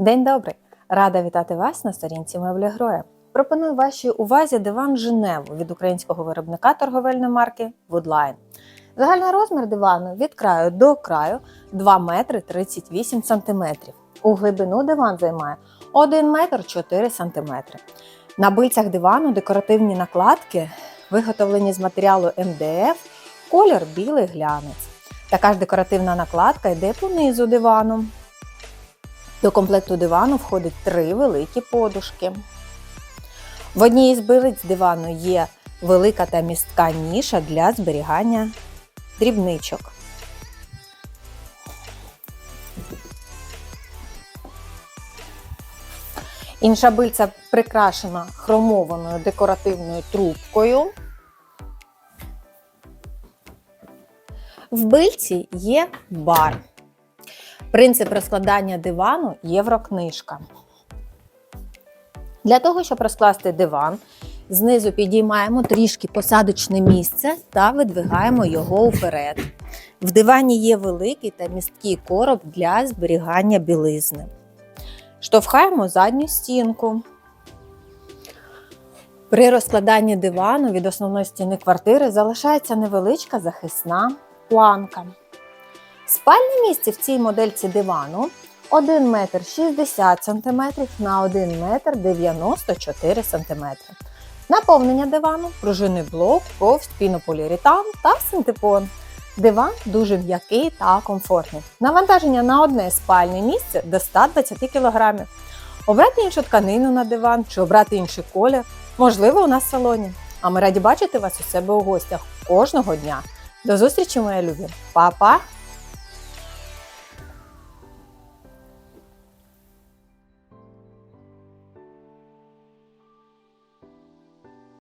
День добрий! Рада вітати вас на сторінці меблі Гроя. Пропоную вашій увазі диван Женеву від українського виробника торговельної марки Woodline. Загальний розмір дивану від краю до краю 2 метри 38 сантиметрів. У глибину диван займає 1 метр 4 сантиметри. На бильцях дивану декоративні накладки, виготовлені з матеріалу МДФ, колір білий глянець. Така ж декоративна накладка йде по низу дивану. До комплекту дивану входить три великі подушки. В одній із билиць дивану є велика та містка ніша для зберігання дрібничок. Інша бильця прикрашена хромованою декоративною трубкою. В бильці є бар. Принцип розкладання дивану єврокнижка. Для того, щоб розкласти диван, знизу підіймаємо трішки посадочне місце та видвигаємо його вперед. В дивані є великий та місткий короб для зберігання білизни. Штовхаємо задню стінку. При розкладанні дивану від основної стіни квартири залишається невеличка захисна планка. Спальне місце в цій модельці дивану 1 метр 60 см на 1 метр 94 см. Наповнення дивану, пружинний блок, ковсь, пінополіуретан та синтепон. Диван дуже м'який та комфортний. Навантаження на одне спальне місце до 120 кг. Обрати іншу тканину на диван чи обрати інший колір можливо у нас в салоні. А ми раді бачити вас у себе у гостях кожного дня. До зустрічі, мої любі! Па-па!